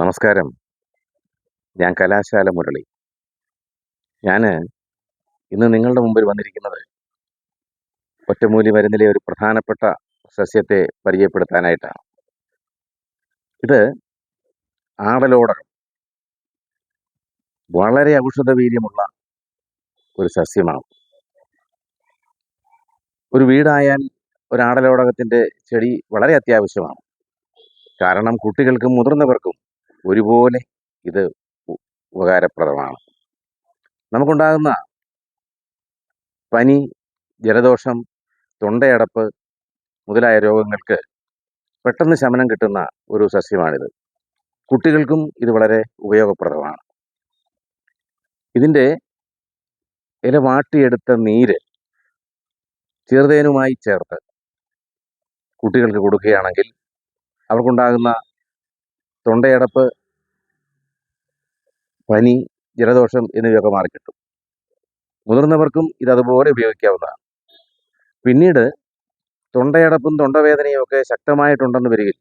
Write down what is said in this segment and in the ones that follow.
നമസ്കാരം. ഞാൻ കലാശാല മുരളി. ഞാൻ ഇന്ന് നിങ്ങളുടെ മുമ്പിൽ വന്നിരിക്കുന്നത് ഒറ്റമൂലി മരുന്നിലെ ഒരു പ്രധാനപ്പെട്ട സസ്യത്തെ പരിചയപ്പെടുത്താനായിട്ടാണ്. ഇത് ആടലോടകം വളരെ ഔഷധ വീര്യമുള്ള ഒരു സസ്യമാണ്. ഒരു വീടായാൽ ഒരു ആടലോടകത്തിന്റെ ചെടി വളരെ അത്യാവശ്യമാണ്. കാരണം കുട്ടികൾക്കും മുതിർന്നവർക്കും ഒരുപോലെ ഇത് ഉപകാരപ്രദമാണ്. നമുക്കുണ്ടാകുന്ന പനി ജലദോഷം തൊണ്ടയടപ്പ് മുതലായ രോഗങ്ങൾക്ക് പെട്ടെന്ന് ശമനം കിട്ടുന്ന ഒരു സസ്യമാണിത്. കുട്ടികൾക്കും ഇത് വളരെ ഉപയോഗപ്രദമാണ്. ഇതിന്റെ ഇല വാട്ടിയെടുത്ത നീര് ചെറുതേനുമായി ചേർത്ത് കുട്ടികൾക്ക് കൊടുക്കുകയാണെങ്കിൽ അവർക്കുണ്ടാകുന്ന തൊണ്ടയടപ്പ് പനി ജലദോഷം എന്നിവയൊക്കെ മാറിക്കിട്ടും. മുതിർന്നവർക്കും ഇത് അതുപോലെ ഉപയോഗിക്കാവുന്നതാണ്. പിന്നീട് തൊണ്ടയടപ്പും തൊണ്ടവേദനയും ഒക്കെ ശക്തമായിട്ടുണ്ടെന്ന് വരികിൽ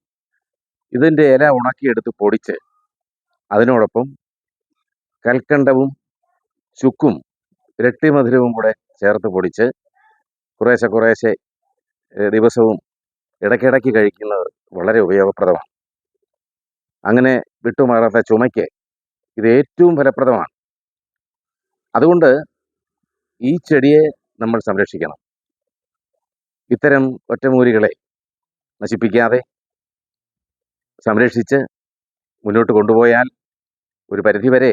ഇതിന്റെ ഇല ഉണക്കിയെടുത്ത് പൊടിച്ച് അതിനോടൊപ്പം കൽക്കണ്ടവും ചുക്കും ഇരട്ടിമധുരവും കൂടെ ചേർത്ത് പൊടിച്ച് കുറേശ്ശെ കുറേശ്ശെ ദിവസവും ഇടയ്ക്കിടയ്ക്ക് കഴിക്കുന്നത് വളരെ ഉപയോഗപ്രദമാണ്. അങ്ങനെ വിട്ടുമാറാത്ത ചുമയ്ക്ക് ഇത് ഏറ്റവും ഫലപ്രദമാണ്. അതുകൊണ്ട് ഈ ചെടിയെ നമ്മൾ സംരക്ഷിക്കണം. ഇത്തരം ഒറ്റമൂലികളെ നശിപ്പിക്കാതെ സംരക്ഷിച്ച് മുന്നോട്ട് കൊണ്ടുപോയാൽ ഒരു പരിധിവരെ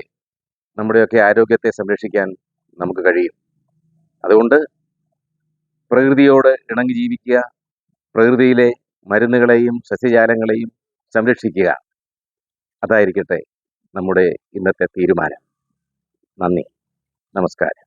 നമ്മുടെയൊക്കെ ആരോഗ്യത്തെ സംരക്ഷിക്കാൻ നമുക്ക് കഴിയും. അതുകൊണ്ട് പ്രകൃതിയോട് ഇണങ്ങി ജീവിക്കുക പ്രകൃതിയിലെ മരുന്നുകളെയും സസ്യജാലങ്ങളെയും സംരക്ഷിക്കുക. അതായിരിക്കട്ടെ നമ്മുടെ ഇന്നത്തെ തീരുമാനം. നന്ദി. നമസ്കാരം.